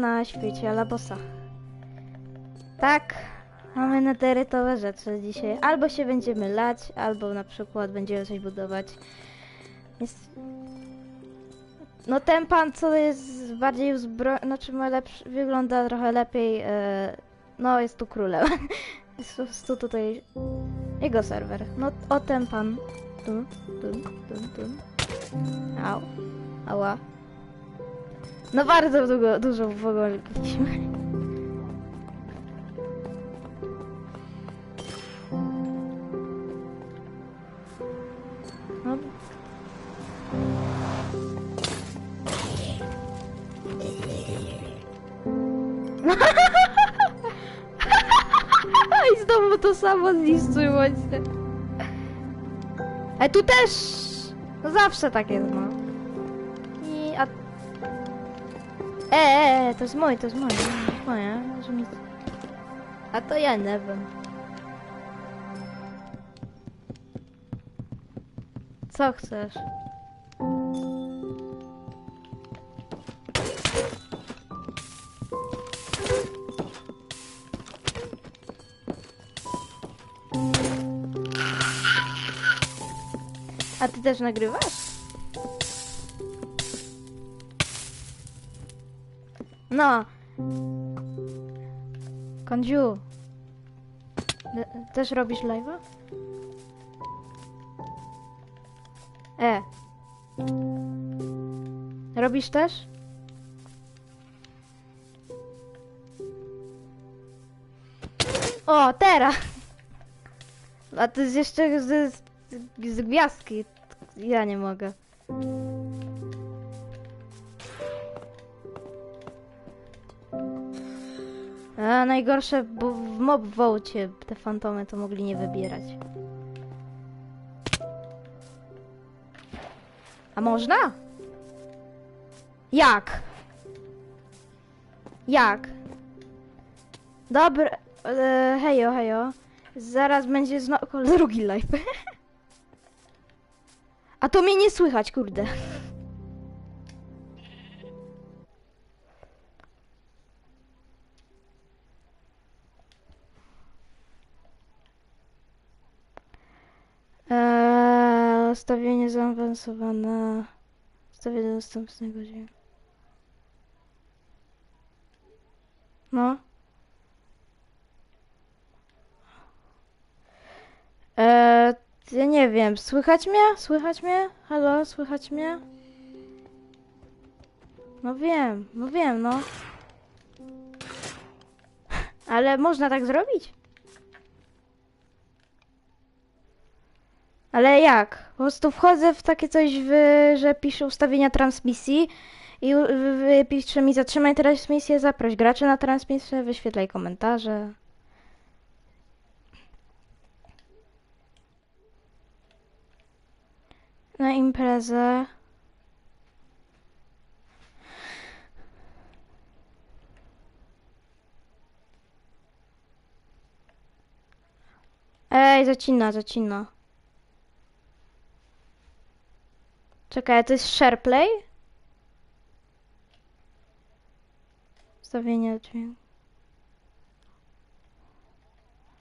na świecie Alabosa. Tak, mamy neterytowe rzeczy dzisiaj. Albo się będziemy lać, albo na przykład będziemy coś budować. Jest... No ten pan, co jest bardziej uzbrojony, znaczy ma lepszy, wygląda trochę lepiej, e, no jest tu królem. jest tu- jest tu tutaj jego serwer. No o ten pan. Tu, tu, tu, tu. Au. Ała. No bardzo długo, dużo w ogóle graliśmy. No. I znowu to samo zniszczyło się. Tu też! No zawsze tak jest, no. E, e, e, to jest mój, to jest mój, to jest moje, mi... A to ja nie wiem. Co chcesz? A ty też nagrywasz? No. Kondziu. Też robisz live'a? E. Robisz też? O, teraz! A to jest jeszcze z, z, z gwiazdki. Ja nie mogę. A najgorsze, bo w mob wołcie te fantomy to mogli nie wybierać. A można? Jak? Jak? Dobra, e, hejo, hejo. Zaraz będzie znowu drugi live. A to mnie nie słychać, kurde. Ustawienie zaawansowane. Ustawienie dostępnego dzień. No. Eee, ja nie wiem, słychać mnie? Słychać mnie? Halo, słychać mnie? No wiem, no wiem, no. Ale można tak zrobić? Ale jak? Po prostu wchodzę w takie coś, w, że piszę ustawienia transmisji i pisze mi zatrzymaj transmisję, zaproś graczy na transmisję, wyświetlaj komentarze. Na imprezę. Ej, zacina, zacina. Czekaj, to jest SharePlay? Ustawienie dźwięku.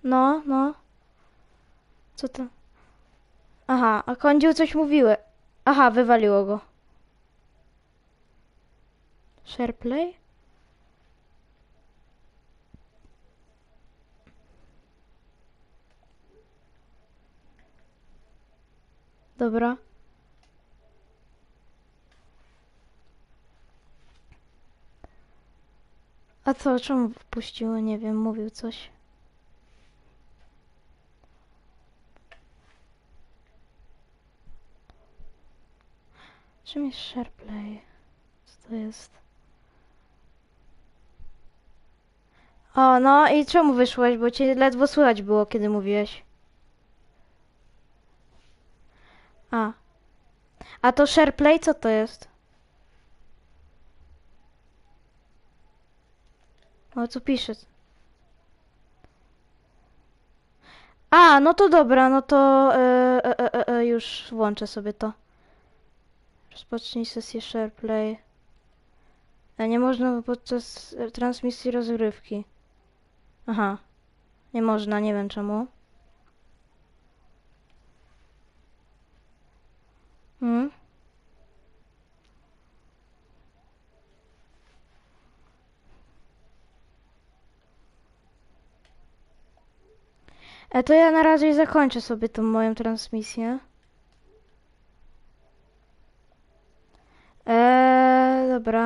No, no. Co to? Aha, a kądziu coś mówiły. Aha, wywaliło go. SharePlay? Dobra. A co, czemu wpuściło? Nie wiem, mówił coś. Czym jest SharePlay? Co to jest? O, no i czemu wyszłeś? Bo cię ledwo słychać było, kiedy mówiłeś. A. A to SharePlay co to jest? O, co pisze? A, no to dobra, no to e, e, e, e, już włączę sobie to. Rozpocznij sesję SharePlay. E, Nie można podczas e, transmisji rozgrywki. Aha. Nie można, nie wiem czemu. E, to ja na razie zakończę sobie tą moją transmisję. Eee, dobra.